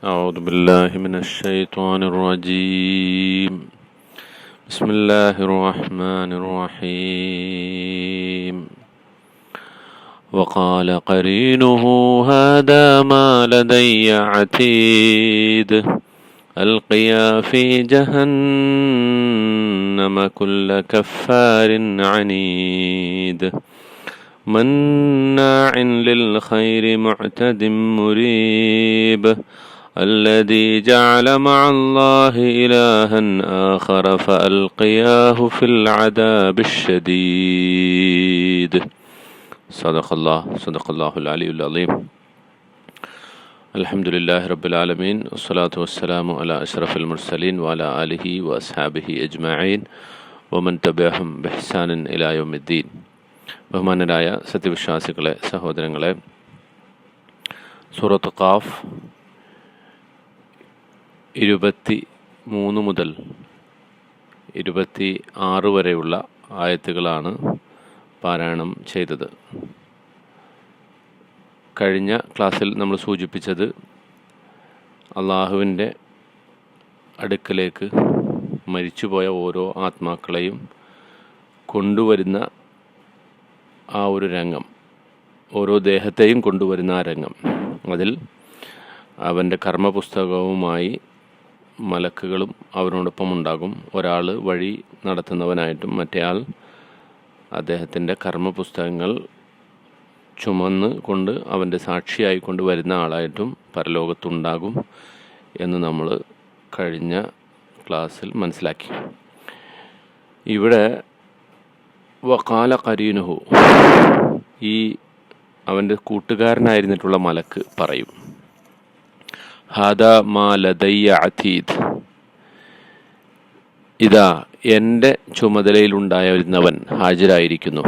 أعوذ بالله من الشيطان الرجيم. بسم الله الرحمن الرحيم. وقال قرينه هذا ما لدي عتيد. ألقيا في جهنم كل كفار عنيد. مناع للخير معتد مريب. الذي جعل مع الله إلها آخر فألقياه في العذاب الشديد صدق الله صدق الله العلي العظيم الحمد لله رب العالمين والصلاة والسلام على أشرف المرسلين وعلى آله وأصحابه أجمعين ومن تبعهم بإحسان إلى يوم الدين ബഹുമാനരായ സത്യവിശ്വാസികളെ സഹോദരങ്ങളെ സൂറത്ത് ഖാഫ് ഇരുപത്തി മൂന്ന് മുതൽ ഇരുപത്തി ആറ് വരെയുള്ള ആയത്തുകളാണ് പാരായണം ചെയ്തത്. കഴിഞ്ഞ ക്ലാസ്സിൽ നമ്മൾ സൂചിപ്പിച്ചത് അള്ളാഹുവിന്റെ അടുക്കലേക്ക് മരിച്ചുപോയ ഓരോ ആത്മാക്കളെയും കൊണ്ടുവരുന്ന ആ ഒരു രംഗം ഓരോ ദേഹത്തെയും കൊണ്ടുവരുന്ന ആ രംഗം. അതിൽ അവന്റെ കർമ്മപുസ്തകവുമായി മലക്കുകളും അവനോടൊപ്പം ഉണ്ടാകും. ഒരാൾ വഴി നടത്തുന്നവനായിട്ടും മറ്റേയാൾ അദ്ദേഹത്തിന്റെ കർമ്മപുസ്തകങ്ങൾ ചുമന്ന് കൊണ്ട് അവന്റെ സാക്ഷിയായി കൊണ്ട് വരുന്ന ആളായിട്ടും പരലോകത്തുണ്ടാകും എന്ന് നമ്മൾ കഴിഞ്ഞ ക്ലാസ്സിൽ മനസ്സിലാക്കി. ഇവിടെ വക്കാല കരീനുഹു ഈ അവന്റെ കൂട്ടുകാരനായിരുന്നിട്ടുള്ള മലക്ക് പറയും. ഹാദ മാ ലദയ്യ അതീദ് ഇതാ എന്റെ ചുമതലയിലുണ്ടായിരുന്നവൻ ഹാജരായിരിക്കുന്നു.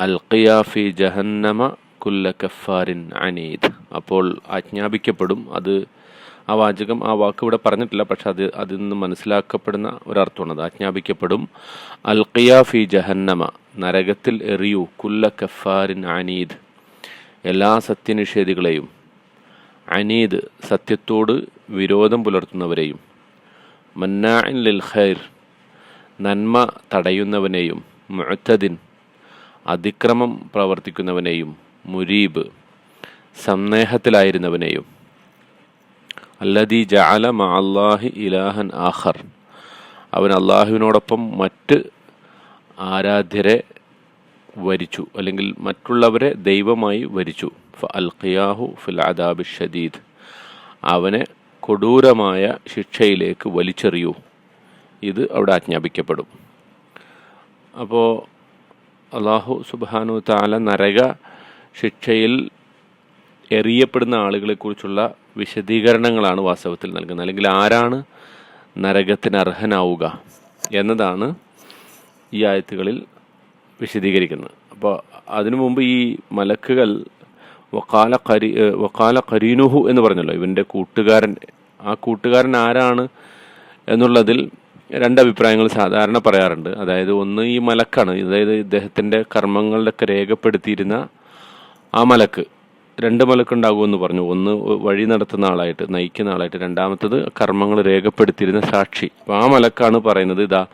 അൽഖിയാഫി ജഹന്നമ കുല്ല കഫാരിൻ അനീദ്. അപ്പോൾ ആജ്ഞാപിക്കപ്പെടും. അത് ആ വാചകം ആ വാക്ക് ഇവിടെ പറഞ്ഞിട്ടില്ല പക്ഷെ അത് അതിൽ നിന്ന് മനസ്സിലാക്കപ്പെടുന്ന ഒരർത്ഥമാണ്. അത് ആജ്ഞാപിക്കപ്പെടും. അൽഖിയാഫി ജഹന്നമ നരകത്തിൽ എറിയൂ. കുല്ല കഫാരിൻ അനീദ്. എല്ലാ സത്യനിഷേധികളെയും അനീദ് സത്യത്തോട് വിരോധം പുലർത്തുന്നവരെയും മന്നാഇൻ ലിൽ ഖൈർ നന്മ തടയുന്നവനെയും മുഅത്തദിൻ അതിക്രമം പ്രവർത്തിക്കുന്നവനെയും മുരീബ് സന്ദേഹത്തിലായിരുന്നവനെയും. അല്ലദീ ജഅല അള്ളാഹി ഇലാഹൻ ആഖർ. അവൻ അള്ളാഹുവിനോടൊപ്പം മറ്റ് ആരാധ്യരെ വരിച്ചു. അല്ലെങ്കിൽ മറ്റുള്ളവരെ ദൈവമായി വരിച്ചു. ഫ ഫിൽ അദാബി ഷദീദ്. അവനെ കൊടൂരമായ ശിക്ഷയിലേക്ക് വലിച്ചെറിയൂ. ഇത് അവിടെ ആജ്ഞാപിക്കപ്പെടും. അപ്പോൾ അള്ളാഹു സുബാനു താല നരക ശിക്ഷയിൽ എറിയപ്പെടുന്ന ആളുകളെക്കുറിച്ചുള്ള വിശദീകരണങ്ങളാണ് വാസ്തവത്തിൽ നൽകുന്നത്. അല്ലെങ്കിൽ ആരാണ് നരകത്തിന് അർഹനാവുക എന്നതാണ് ഈ ആയത്തുകളിൽ വിശദീകരിക്കുന്നത് അപ്പോൾ അതിനു മുമ്പ് ഈ മലക്കുകൾ വക്കാല കരി വക്കാല കരീനുഹു എന്ന് പറഞ്ഞല്ലോ. ഇവന്റെ കൂട്ടുകാരൻ ആ കൂട്ടുകാരൻ ആരാണ് എന്നുള്ളതിൽ രണ്ട് അഭിപ്രായങ്ങൾ സാധാരണ പറയാറുണ്ട്. അതായത് ഒന്ന് ഈ മലക്കാണ്. അതായത് ഇദ്ദേഹത്തിന്റെ കർമ്മങ്ങളിലൊക്കെ രേഖപ്പെടുത്തിയിരുന്ന ആ മലക്ക്. രണ്ട് മലക്കുണ്ടാകുമെന്ന് പറഞ്ഞു. ഒന്ന് വഴി നടത്തുന്ന ആളായിട്ട് നയിക്കുന്ന ആളായിട്ട്. രണ്ടാമത്തത് കർമ്മങ്ങൾ രേഖപ്പെടുത്തിയിരുന്ന സാക്ഷി. അപ്പോൾ ആ മലക്കാണ് പറയുന്നത് ഇതാ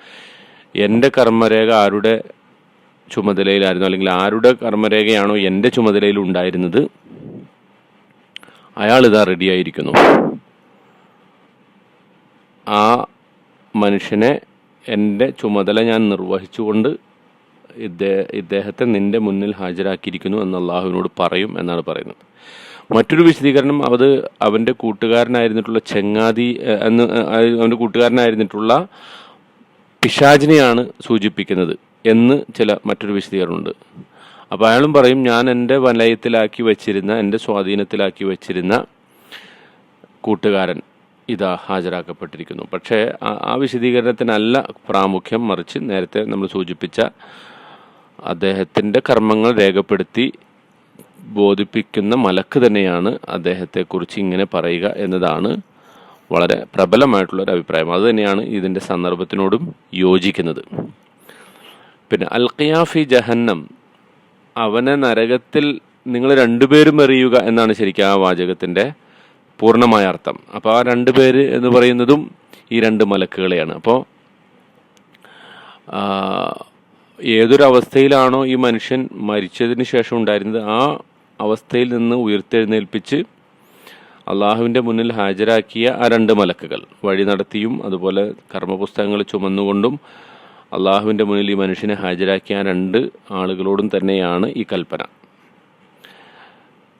എന്റെ കർമ്മരേഖ ആരുടെ ചുമതലയിലായിരുന്നു. അല്ലെങ്കിൽ ആരുടെ കർമ്മരേഖയാണോ എന്റെ ചുമതലയിൽ ഉണ്ടായിരുന്നത്? അയാൾ ഇതാ റെഡിയായിരിക്കുന്നു ആ മനുഷ്യനെ എന്റെ ചുമതല ഞാൻ നിർവഹിച്ചുകൊണ്ട് ഇദ്ദേ ഇദ്ദേഹത്തെ നിന്റെ മുന്നിൽ ഹാജരാക്കിയിരിക്കുന്നു എന്ന് അള്ളാഹുവിനോട് പറയും എന്നാണ് പറയുന്നത്. മറ്റൊരു വിശദീകരണം അത് അവന്റെ കൂട്ടുകാരനായിരുന്നിട്ടുള്ള ചെങ്ങാതി എന്ന് അവന്റെ കൂട്ടുകാരനായിരുന്നിട്ടുള്ള പിശാചിനെയാണ് സൂചിപ്പിക്കുന്നത്. എന്ന് ചില മറ്റൊരു വിശദീകരണമുണ്ട്. അപ്പോൾ അയാളും പറയും ഞാൻ എന്റെ വലയത്തിലാക്കി വെച്ചിരുന്ന എന്റെ സ്വാധീനത്തിലാക്കി വെച്ചിരുന്ന കൂട്ടുകാരൻ ഇതാ ഹാജരാക്കപ്പെട്ടിരിക്കുന്നു. പക്ഷേ ആ വിശദീകരണത്തിനല്ല പ്രാമുഖ്യം മറിച്ച് നേരത്തെ നമ്മൾ സൂചിപ്പിച്ച അദ്ദേഹത്തിന്റെ കർമ്മങ്ങൾ രേഖപ്പെടുത്തി ബോധിപ്പിക്കുന്ന മലക്ക് തന്നെയാണ് അദ്ദേഹത്തെക്കുറിച്ച് ഇങ്ങനെ പറയുക എന്നതാണ് വളരെ പ്രബലമായിട്ടുള്ള ഒരു അഭിപ്രായം അതുതന്നെയാണ് ഇതിന്റെ സന്ദർഭത്തിനോടും യോജിക്കുന്നത്. പിന്നെ അൽ ഖിയാഫി ജഹന്നം. അവനെ നരകത്തിൽ നിങ്ങൾ രണ്ടുപേരും എറിയുക എന്നാണ് ശരിക്കും ആ വാചകത്തിന്റെ പൂർണമായ അർത്ഥം. അപ്പോൾ ആ രണ്ടുപേര് എന്ന് പറയുന്നതും ഈ രണ്ട് മലക്കുകളെയാണ്. അപ്പോൾ ഏതൊരവസ്ഥയിലാണോ ഈ മനുഷ്യൻ മരിച്ചതിന് ശേഷം ഉണ്ടായിരുന്നത് ആ അവസ്ഥയിൽ നിന്ന് ഉയർത്തെഴുന്നേൽപ്പിച്ച് അള്ളാഹുവിന്റെ മുന്നിൽ ഹാജരാക്കിയ ആ രണ്ട് മലക്കുകൾ. വഴി നടത്തിയും അതുപോലെ കർമ്മപുസ്തകങ്ങൾ ചുമന്നുകൊണ്ടും അള്ളാഹുവിന്റെ മുന്നിൽ ഈ മനുഷ്യനെ ഹാജരാക്കിയ രണ്ട് ആളുകളോടും തന്നെയാണ് ഈ കൽപ്പന.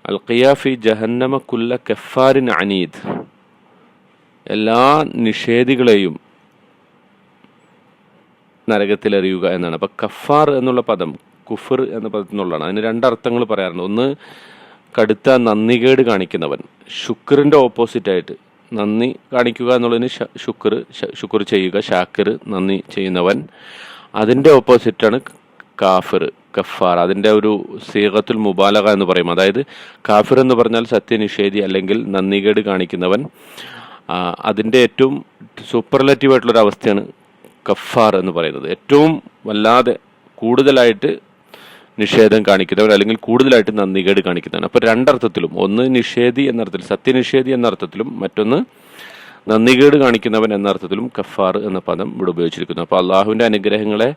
അൽ ഖിയാഫി ജഹന്നമ കുല്ല കഫാരിൻ അനീദ്. എല്ലാ നിഷേധികളെയും നരകത്തിലെറിയുക എന്നാണ്. അപ്പം കഫാർ എന്നുള്ള പദം കുഫർ എന്ന പദത്തിൽ നിന്നുള്ളതാണ് അതിന് രണ്ടർത്ഥങ്ങൾ പറയാറുണ്ട്. ഒന്ന് കടുത്ത നന്ദികേട് കാണിക്കുന്നവൻ ശുക്രിന്റെ ഓപ്പോസിറ്റായിട്ട് നന്ദി കാണിക്കുക എന്നുള്ളതിന് ശുക്ർ ശുക്ർ ചെയ്യുക ഷാക്കർ നന്ദി ചെയ്യുന്നവൻ. അതിന്റെ ഓപ്പോസിറ്റാണ് കാഫിർ കഫാർ. അതിന്റെ ഒരു സീകത്തുൽ മുബാലക എന്ന് പറയും. അതായത് കാഫിർ എന്ന് പറഞ്ഞാൽ സത്യനിഷേധി അല്ലെങ്കിൽ നന്ദികേട് കാണിക്കുന്നവൻ. അതിന്റെ ഏറ്റവും സൂപ്പർലേറ്റീവ് ആയിട്ടുള്ളൊരു അവസ്ഥയാണ് കഫാർ എന്ന് പറയുന്നത്. ഏറ്റവും വല്ലാതെ കൂടുതലായിട്ട് നിഷേധം കാണിക്കുന്നവർ അല്ലെങ്കിൽ കൂടുതലായിട്ട് നന്ദികേട് കാണിക്കുന്നവർ അപ്പോൾ രണ്ടർത്ഥത്തിലും ഒന്ന് നിഷേധി എന്നർത്ഥത്തിൽ സത്യനിഷേധി എന്നർത്ഥത്തിലും മറ്റൊന്ന് നന്ദികേട് കാണിക്കുന്നവൻ എന്ന അർത്ഥത്തിലും കഫാർ എന്ന പദം ഇവിടെ ഉപയോഗിച്ചിരിക്കുന്നു. അപ്പോൾ അള്ളാഹുവിന്റെ അനുഗ്രഹങ്ങളെ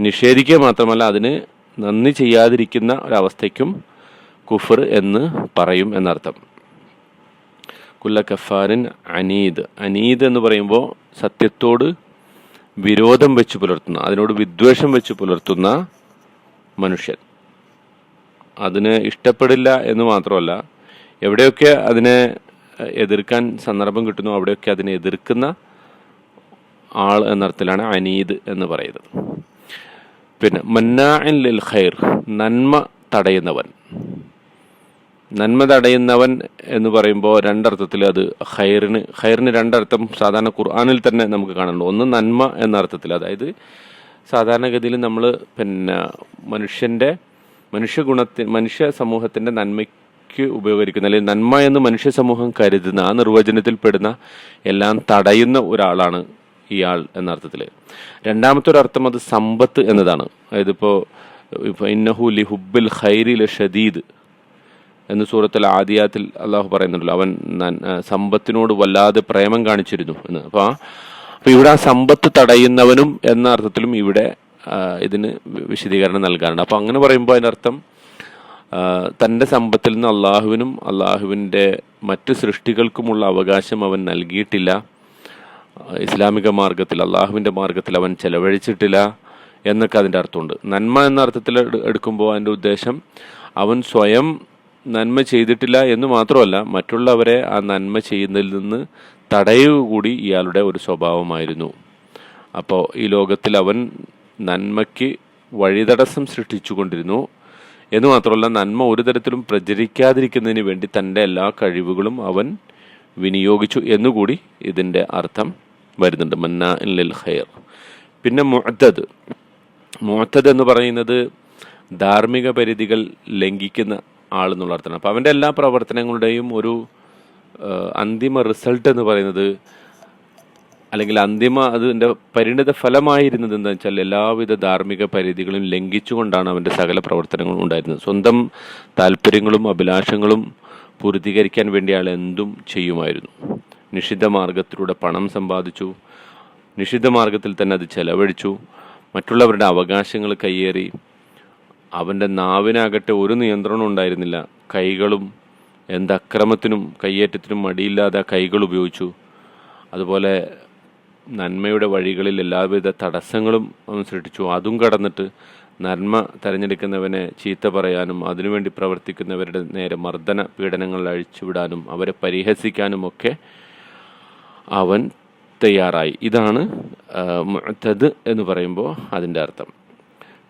നിഷേധിക്കുക മാത്രമല്ല അതിന് നന്ദി ചെയ്യാതിരിക്കുന്ന ഒരവസ്ഥയ്ക്കും കുഫർ എന്ന് പറയും എന്നർത്ഥം. കുല്ല കഫാരിൻ അനീദ്. അനീദ് എന്ന് പറയുമ്പോൾ സത്യത്തോട് വിരോധം വെച്ച് പുലർത്തുന്ന അതിനോട് വിദ്വേഷം വെച്ച് പുലർത്തുന്ന മനുഷ്യൻ. അതിന് ഇഷ്ടപ്പെടില്ല എന്ന് മാത്രമല്ല എവിടെയൊക്കെ അതിനെ എതിർക്കാൻ സന്ദർഭം കിട്ടുന്നു അവിടെയൊക്കെ അതിനെ എതിർക്കുന്ന ആൾ എന്നർത്ഥത്തിലാണ് അനീദ് എന്ന് പറയുന്നത്. പിന്നെ മന്നാൻ ലിൽ ഖൈർ നന്മ തടയുന്നവൻ. നന്മ തടയുന്നവൻ എന്ന് പറയുമ്പോൾ രണ്ടർത്ഥത്തിൽ അത് ഖൈറിന് ഖൈറിന് രണ്ടർത്ഥം സാധാരണ ഖുർആാനിൽ തന്നെ നമുക്ക് കാണുന്നുണ്ട് ഒന്ന് നന്മ എന്ന അർത്ഥത്തിൽ അതായത് സാധാരണഗതിയിൽ നമ്മൾ പിന്നെ മനുഷ്യന്റെ മനുഷ്യ ഗുണത്തിന് മനുഷ്യ സമൂഹത്തിന്റെ നന്മയ്ക്ക് ഉപയോഗിക്കുന്ന അല്ലെങ്കിൽ നന്മ എന്ന് മനുഷ്യ സമൂഹം കരുതുന്ന ആ നിർവചനത്തിൽ പെടുന്ന എല്ലാം തടയുന്ന ഒരാളാണ് ഇയാൾ എന്ന അർത്ഥത്തിൽ രണ്ടാമത്തെ ഒരു അർത്ഥം അത് സമ്പത്ത് എന്നതാണ്. അതായത് ഇപ്പോൾ ഇപ്പോൾ ഇന്നഹു ലി ഹുബിൽ ഖൈരി ഷദീദ് എന്ന് സൂറത്തിൽ ആദിയാത്തിൽ അള്ളാഹു പറയുന്നുണ്ടല്ലോ അവൻ സമ്പത്തിനോട് വല്ലാതെ പ്രേമം കാണിച്ചിരുന്നു എന്ന്. അപ്പോൾ അപ്പോൾ ഇവിടെ ആ സമ്പത്ത് തടയുന്നവനും എന്ന അർത്ഥത്തിലും ഇവിടെ ഇതിന് വിശദീകരണം നൽകാറുണ്ട് അപ്പോൾ അങ്ങനെ പറയുമ്പോൾ അതിനർത്ഥം തന്റെ സമ്പത്തിൽ നിന്ന് അള്ളാഹുവിനും അള്ളാഹുവിന്റെ മറ്റ് സൃഷ്ടികൾക്കുമുള്ള അവകാശം അവൻ നൽകിയിട്ടില്ല. ഇസ്ലാമിക മാർഗത്തിൽ അള്ളാഹുവിന്റെ മാർഗത്തിൽ അവൻ ചെലവഴിച്ചിട്ടില്ല എന്നൊക്കെ അതിന്റെ അർത്ഥമുണ്ട്. നന്മ എന്ന അർത്ഥത്തിൽ എടുക്കുമ്പോൾ അതിന്റെ ഉദ്ദേശം അവൻ സ്വയം നന്മ ചെയ്തിട്ടില്ല എന്ന് മാത്രമല്ല മറ്റുള്ളവരെ ആ നന്മ ചെയ്യുന്നതിൽ നിന്ന് തടയുക കൂടി ഇയാളുടെ ഒരു സ്വഭാവമായിരുന്നു. അപ്പോൾ ഈ ലോകത്തിൽ അവൻ നന്മയ്ക്ക് വഴിതടസ്സം സൃഷ്ടിച്ചുകൊണ്ടിരുന്നു. എന്ന് മാത്രമല്ല നന്മ ഒരു തരത്തിലും പ്രചരിക്കാതിരിക്കുന്നതിന് വേണ്ടി തന്റെ എല്ലാ കഴിവുകളും അവൻ വിനിയോഗിച്ചു എന്നുകൂടി ഇതിന്റെ അർത്ഥം വരുന്നുണ്ട്. മന്ന ഇൽ ഖൈർ. പിന്നെ മുഅത്തദ് മുഅത്തദ് എന്ന് പറയുന്നത് ധാർമ്മിക പരിധികൾ ലംഘിക്കുന്ന ആൾ എന്നുള്ള അർത്ഥമാണ്. അപ്പോൾ അവന്റെ എല്ലാ പ്രവർത്തനങ്ങളുടെയും ഒരു അന്തിമ റിസൾട്ട് എന്ന് പറയുന്നത് അല്ലെങ്കിൽ അന്തിമ അതിന്റെ പരിണിത ഫലമായിരുന്നത് എന്താ വെച്ചാൽ എല്ലാവിധ ധാർമ്മിക പരിധികളും ലംഘിച്ചുകൊണ്ടാണ് അവന്റെ സകല പ്രവർത്തനങ്ങളും ഉണ്ടായിരുന്നത്. സ്വന്തം താല്പര്യങ്ങളും അഭിലാഷങ്ങളും പൂർത്തീകരിക്കാൻ വേണ്ടി അയാൾ എന്തും ചെയ്യുമായിരുന്നു. നിഷിദ്ധ മാർഗത്തിലൂടെ പണം സമ്പാദിച്ചു. നിഷിദ്ധ മാർഗത്തിൽ തന്നെ അത് ചെലവഴിച്ചു. മറ്റുള്ളവരുടെ അവകാശങ്ങൾ കയ്യേറി. അവന്റെ നാവിനാകട്ടെ ഒരു നിയന്ത്രണം ഉണ്ടായിരുന്നില്ല. കൈകളും എന്തക്രമത്തിനും കയ്യേറ്റത്തിനും മടിയില്ലാതെ കൈകൾ ഉപയോഗിച്ചു. അതുപോലെ നന്മയുടെ വഴികളിൽ എല്ലാവിധ തടസ്സങ്ങളും സൃഷ്ടിച്ചു. അതും കടന്നിട്ട് നന്മ തിരഞ്ഞെടുക്കുന്നവനെ ചീത്ത പറയാനും അതിനുവേണ്ടി പ്രവർത്തിക്കുന്നവരുടെ നേരെ മർദ്ദന പീഡനങ്ങൾ അഴിച്ചുവിടാനും അവരെ പരിഹസിക്കാനും ഒക്കെ അവൻ തയ്യാറായി. ഇതാണ് മുഅത്തദ് എന്ന് പറയുമ്പോൾ അതിന്റെ അർത്ഥം.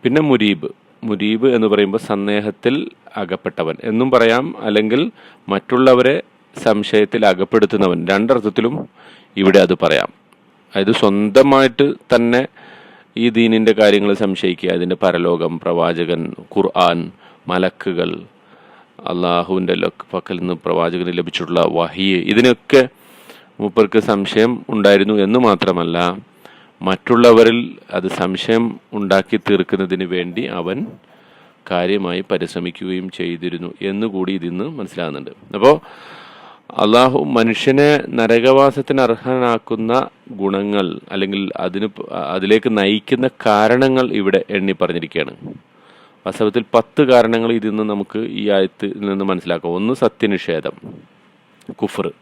പിന്നെ മുരീബ്. മുരീബ് എന്ന് പറയുമ്പോൾ സന്ദേഹത്തിൽ അകപ്പെട്ടവൻ. എന്നും പറയാം അല്ലെങ്കിൽ മറ്റുള്ളവരെ സംശയത്തിൽ അകപ്പെടുത്തുന്നവൻ. രണ്ടർത്ഥത്തിലും ഇവിടെ അത് പറയാം. അതായത് സ്വന്തമായിട്ട് തന്നെ ഈ ദീനിന്റെ കാര്യങ്ങൾ സംശയിക്കുക. അതിന്റെ പരലോകം പ്രവാചകൻ ഖുർആൻ മലക്കുകൾ അള്ളാഹുവിന്റെ പക്കൽ നിന്ന് പ്രവാചകന് ലഭിച്ചിട്ടുള്ള വഹിയ് ഇതിനൊക്കെ മൂപ്പർക്ക് സംശയം ഉണ്ടായിരുന്നു എന്ന് മാത്രമല്ല മറ്റുള്ളവരിൽ അത് സംശയം ഉണ്ടാക്കി തീർക്കുന്നതിന് വേണ്ടി അവൻ കാര്യമായി പരിശ്രമിക്കുകയും ചെയ്തിരുന്നു എന്നുകൂടി ഇതിന്ന് മനസ്സിലാകുന്നുണ്ട്. അപ്പോൾ അള്ളാഹു മനുഷ്യനെ നരകവാസത്തിന് അർഹനാക്കുന്ന ഗുണങ്ങൾ അല്ലെങ്കിൽ അതിന് അതിലേക്ക് നയിക്കുന്ന കാരണങ്ങൾ ഇവിടെ എണ്ണി പറഞ്ഞിരിക്കുകയാണ്. വാസ്തവത്തിൽ പത്ത് കാരണങ്ങൾ ഇതിൽ നിന്ന് നമുക്ക് ഈ ആയത്തിൽ നിന്ന് മനസ്സിലാക്കാം. ഒന്ന് സത്യനിഷേധം കുഫർ.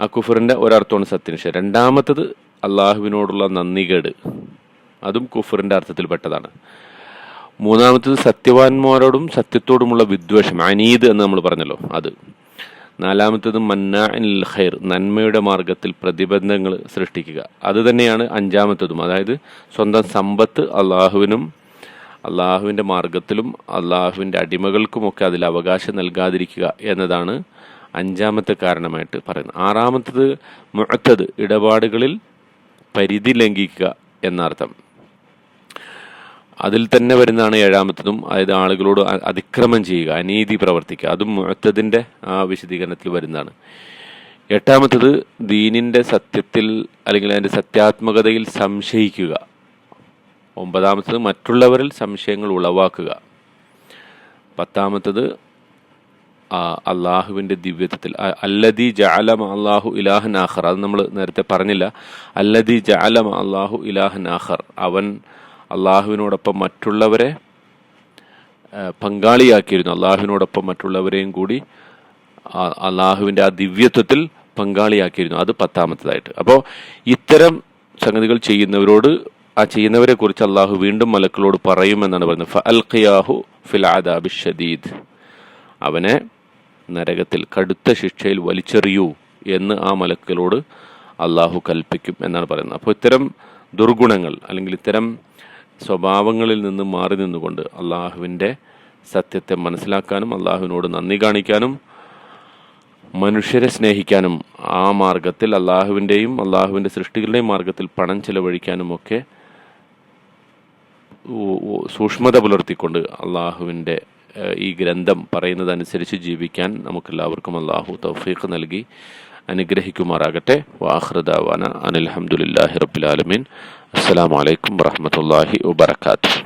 ആ കുഫറിന്റെ ഒരർത്ഥമാണ് സത്യനിഷേധം. രണ്ടാമത്തത് അള്ളാഹുവിനോടുള്ള നന്ദികേട്. അതും കുഫറിന്റെ അർത്ഥത്തിൽപ്പെട്ടതാണ് മൂന്നാമത്തത് സത്യവാന്മാരോടും സത്യത്തോടുമുള്ള വിദ്വേഷം അനീത് എന്ന് നമ്മൾ പറഞ്ഞല്ലോ അത്. നാലാമത്തത് മന്നാഇൽ ഖൈർ നന്മയുടെ മാർഗത്തിൽ പ്രതിബന്ധങ്ങൾ സൃഷ്ടിക്കുക. അത് തന്നെയാണ് അഞ്ചാമത്തതും. അതായത് സ്വന്തം സമ്പത്ത് അള്ളാഹുവിനും അള്ളാഹുവിന്റെ മാർഗത്തിലും അള്ളാഹുവിന്റെ അടിമകൾക്കുമൊക്കെ അതിൽ അവകാശം നൽകാതിരിക്കുക എന്നതാണ് അഞ്ചാമത്തെ കാരണമായിട്ട് പറയുന്നത്. ആറാമത്തത് മുഴത്തത് ഇടപാടുകളിൽ പരിധി ലംഘിക്കുക എന്നർത്ഥം. അതിൽ തന്നെ വരുന്നതാണ് ഏഴാമത്തതും അതായത് ആളുകളോട് അതിക്രമം ചെയ്യുക അനീതി പ്രവർത്തിക്കുക. അതും മുഴത്തതിന്റെ ആ വിശദീകരണത്തിൽ വരുന്നതാണ്. എട്ടാമത്തത് ദീനിന്റെ സത്യത്തിൽ അല്ലെങ്കിൽ അതിന്റെ സത്യാത്മകതയിൽ സംശയിക്കുക. ഒമ്പതാമത്തത് മറ്റുള്ളവരിൽ സംശയങ്ങൾ ഉളവാക്കുക. പത്താമത്തത് അള്ളാഹുവിന്റെ ദിവ്യത്വത്തിൽ. അല്ലദി ജഅലമ അള്ളാഹു ഇലാഹൻ ആഹർ അത് നമ്മൾ നേരത്തെ പറഞ്ഞില്ല. അല്ലദി ജഅലമ അള്ളാഹു ഇലാഹൻ ആഹർ അവൻ അള്ളാഹുവിനോടൊപ്പം മറ്റുള്ളവരെ പങ്കാളിയാക്കിയിരുന്നു. അള്ളാഹുവിനോടൊപ്പം മറ്റുള്ളവരെയും കൂടി അള്ളാഹുവിന്റെ ആ ദിവ്യത്വത്തിൽ പങ്കാളിയാക്കിയിരുന്നു. അത് പത്താമത്തതായിട്ട്. അപ്പോൾ ഇത്തരം സംഗതികൾ ചെയ്യുന്നവരോട് ആ ചെയ്യുന്നവരെ കുറിച്ച് അള്ളാഹു വീണ്ടും മലക്കളോട് പറയുമെന്നാണ് പറയുന്നത്. ഫ ഫിൽ ഷദീദ്. അവനെ നരകത്തിൽ കടുത്ത ശിക്ഷയിൽ വലിച്ചെറിയൂ എന്ന് ആ മലക്കുകളോട് അള്ളാഹു കൽപ്പിക്കും എന്നാണ് പറയുന്നത്. അപ്പോൾ ഇത്തരം ദുർഗുണങ്ങൾ അല്ലെങ്കിൽ ഇത്തരം സ്വഭാവങ്ങളിൽ നിന്ന് മാറി നിന്നുകൊണ്ട് അള്ളാഹുവിന്റെ സത്യത്തെ മനസ്സിലാക്കാനും അള്ളാഹുവിനോട് നന്ദി കാണിക്കാനും മനുഷ്യരെ സ്നേഹിക്കാനും ആ മാർഗത്തിൽ അള്ളാഹുവിന്റെയും അള്ളാഹുവിന്റെ സൃഷ്ടികളുടെയും മാർഗത്തിൽ പണം ചെലവഴിക്കാനുമൊക്കെ സൂക്ഷ്മത പുലർത്തിക്കൊണ്ട് അള്ളാഹുവിന്റെ ഈ ഗ്രന്ഥം പറയുന്നതനുസരിച്ച് ജീവിക്കാൻ നമുക്കെല്ലാവർക്കും അള്ളാഹു തൗഫീഖ് നൽകി അനുഗ്രഹിക്കുമാറാകട്ടെ. വാഹൃദാവാന അനിൽഹമുല്ലാഹി റബ്ബുലാലമീൻ അസ്സലാമു അലൈക്കും വറഹമത്തല്ലാഹി വബർക്കാത്തു